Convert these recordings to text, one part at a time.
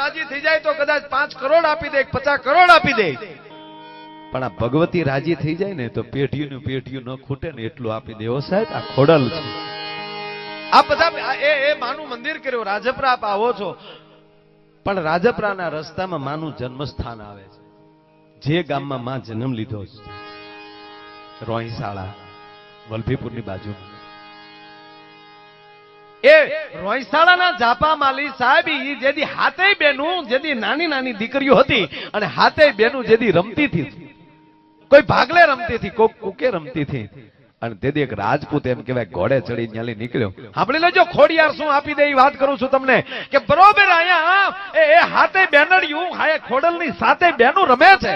રાજી થઈ જાય તો કદાચ પાંચ કરોડ આપી દે પચાસ કરોડ આપી દે. પણ આ ભગવતી રાજી થઈ જાય ને તો પેઢીયું ને પેઢીયું ન ખૂટે ને એટલું આપી દેવો સાહેબ આ ખોડલ છે. આ બધા એ એ માનું મંદિર કર્યું રાજપરા આપ આવો છો. પણ રાજપરાના રસ્તામાં માનું જન્મસ્થાન આવે છે. જે ગામમાં માં જન્મ લીધો છે. રોહિશાળા વલભીપુરની બાજુમાં. એ રોયસાળાના જાપા માલી સાહેબ જેદી હાથે બેનું, જેદી નાની નાની દીકરીઓ હતી અને હાથે બેનું જેદી રમતી હતી. કોઈ ભાગલે રમતી હતી, કોઈ કુકે રમતી હતી. અને તેથી એક રાજપૂત એમ કહેવાય, ઘોડે ચડી ન્યાલી નીકળ્યો. આપણે લેજો, ખોડિયાર શું આપી દે એ વાત કરું છું તમને. કે બરોબર અહીંયા, એ એ હાથે બેનડિયું, હાય, ખોડલની સાથે બેનું રમે છે.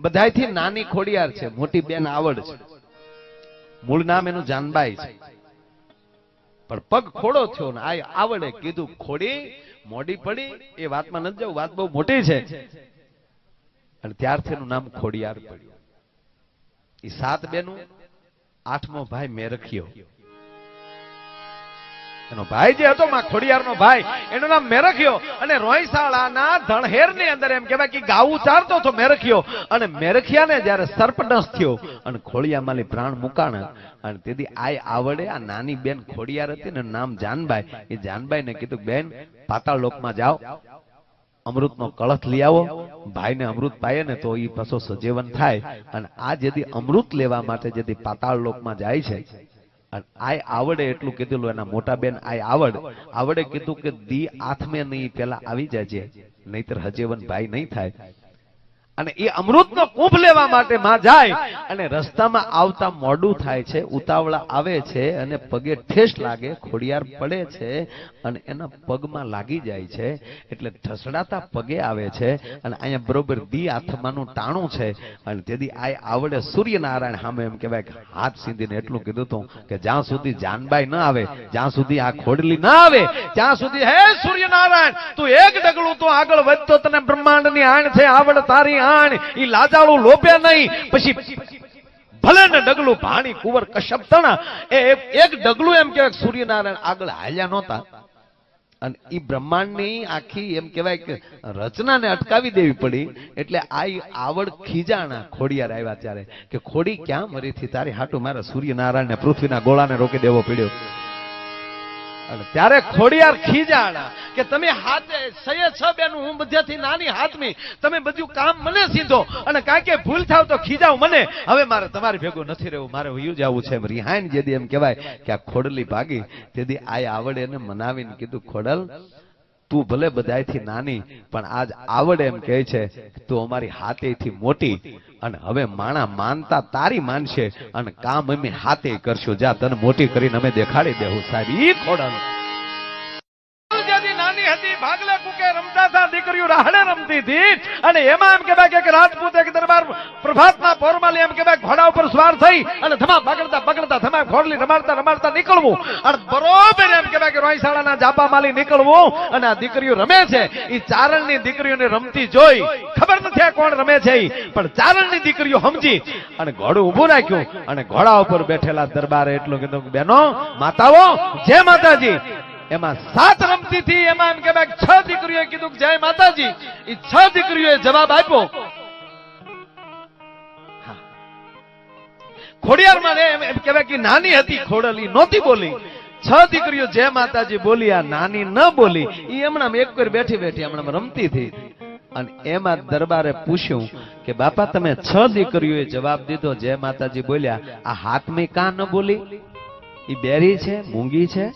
બધાયથી નાની ખોડિયાર છે, મોટી બેન આવડ છે. મૂળ નામ એનું જાનબાઈ છે. પણ પગ ખોડો થયો ને, આ આવડે કીધું ખોડી, મોડી પડી, એ વાતમાં નથી જવું વાત બહુ મોટી છે. અને ત્યારથી એનું નામ ખોડિયાર પડ્યું. એ સાત બેનું, આઠમો ભાઈ મેરખિયો. એનો ભાઈ જે હતો માં ખોડિયારનો ભાઈ, એનું નામ મેરખ્યો. અને રોયસાળાના ધણહેરની અંદર એમ કહેવાય કે ગાવું ચારતો હતો મેરખ્યો. અને મેરખિયાને જ્યારે સર્પદંશ થયો, અને ખોડિયામાલી પ્રાણ મુકાણ અને તેથી આય આવડે આ નાની બેન ખોડિયાર હતી, ને નામ જાનબાઈ એ જાનબાઈ ને કીધું, બેન, પાતાળ લોકમાં જાઓ. અમૃત નો કળશ લઈ આવો. ભાઈને અમૃત પાય ને તો એ પાછો સજીવન થાય. અને આ જેથી અમૃત લેવા માટે જેથી પાતાળ લોકમાં જાય છે આય આવડે એટલું કીધેલું એના મોટા બેન, આય આવડ. આવડે કીધું કે દી આથમે નહીં, પેલા આવી જાજે. નહીતર હજેવન ભાઈ નહીં થાય. અને એ અમૃતનો કુંભ લેવા માટે માં જાય અને રસ્તામાં આવતા મોડું થાય છે, ઉતાવળા આવે છે અને પગે ઠેસ લાગે, ખોડિયાર પડે છે અને એના પગમાં લાગી જાય છે એટલે ઢસડાતા પગે આવે છે અને અહીંયા બરોબર દી આથમાનું ટાણું છે અને તેથી આ આવડે સૂર્યનારાયણ સામે એમ કહેવાય કે હાથ સીધીને એટલું કીધું હતું કે જ્યાં સુધી જાનબાઈ ન આવે, જ્યાં સુધી આ ખોડલી ના આવે, ત્યાં સુધી હે સૂર્યનારાયણ, તું એક ડગલું તો આગળ વધતો તને બ્રહ્માંડની આણ છે, આવડ તારી આણ એ લાજાળું લોપ્યા નહીં. પછી ભલે ને ડગલું ભાણી કુંવર કશ્યપ તણા, એ એક ડગલું એમ કહેવાય સૂર્યનારાયણ આગળ હાલ્યા નહોતા. અને એ બ્રહ્માંડની આખી એમ કહેવાય કે રચનાને અટકાવી દેવી પડી. એટલે આ આવડ ખીજાણા ખોડિયાર આવ્યા ત્યારે કે ખોડી ક્યાં મરીથી તારી હાટું મારા સૂર્યનારાયણને પૃથ્વીના ગોળાને રોકી દેવો પડ્યો. ત્યારે ખોડિયાર ખીજાણા કે તમે હાથે સૈયદ સાહેબ એનું હું બધાથી નાની હાથમી, તમે બધું કામ મને સીધો. અને કાંઈ કે ભૂલ થાવ તો ખીજાવ મને. હવે મારે તમારી ભેગું નથી રહેવું, મારે વયું જવું છે. રિહાઈન જેદી એમ કહેવાય કે આ ખોડલી ભાગી, તેથી આ આવડે એને મનાવીને કીધું, ખોડલ તું ભલે બધાયથી નાની, પણ આજ આવડે એમ કહે છે, તું અમારી હાથેથી મોટી અને હવે માણા માનતા તારી માનશે અને કામ અમે હાથે કરશું. જા તને મોટી કરીને અમે દેખાડી દેવું સાહેબ. ઈ ખોડાનું. દીકરીઓ રાહણે રમતી હતી અને એમાં એમ કહેવાય કે રાજપૂત, એક દરબાર પ્રભાતના પોરમાં એમ કહેવાય ઘોડા ઉપર સવાર થઈ અને ધમા પકડતા પકડતા ધમા ઘોડલી રમાડતા રમાડતા નીકળવું. અને બરોબર એમ કહેવાય કે રોયસાળાના જાપા માલી નીકળવું. અને આ દીકરીઓ રમે છે. એ ચારણની દીકરીઓને રમતી જોઈ. ખબર નથી આ કોણ રમે છે પણ ચારણની દીકરીઓ સમજી. અને ઘોડું ઊભું રાખ્યું. અને ઘોડા ઉપર બેઠેલા દરબારે એટલું કીધું બેનો, માતાઓ જે માતાજી. એમાં સાત હતી એમાં એમ કે છ દીકરીઓએ કીધું જય માતાજી. એ છ દીકરીઓએ જવાબ આપ્યો. ખોડિયારમાં એમ કહેવાય કે નાની હતી, ખોડલી નહોતી બોલી. છ દીકરીઓ જય માતાજી બોલી, આ નાની ન બોલી. એ હમણાં એક કરી બેઠી બેઠી હમણાં રમતી હતી. અને એમાં દરબારે પૂછ્યું કે, બાપા, તમે છ દીકરીઓએ જવાબ દીધો, જય માતાજી બોલ્યા. આ હાથમી કાં ન બોલી? એ બેરી છે, મૂંગી છે?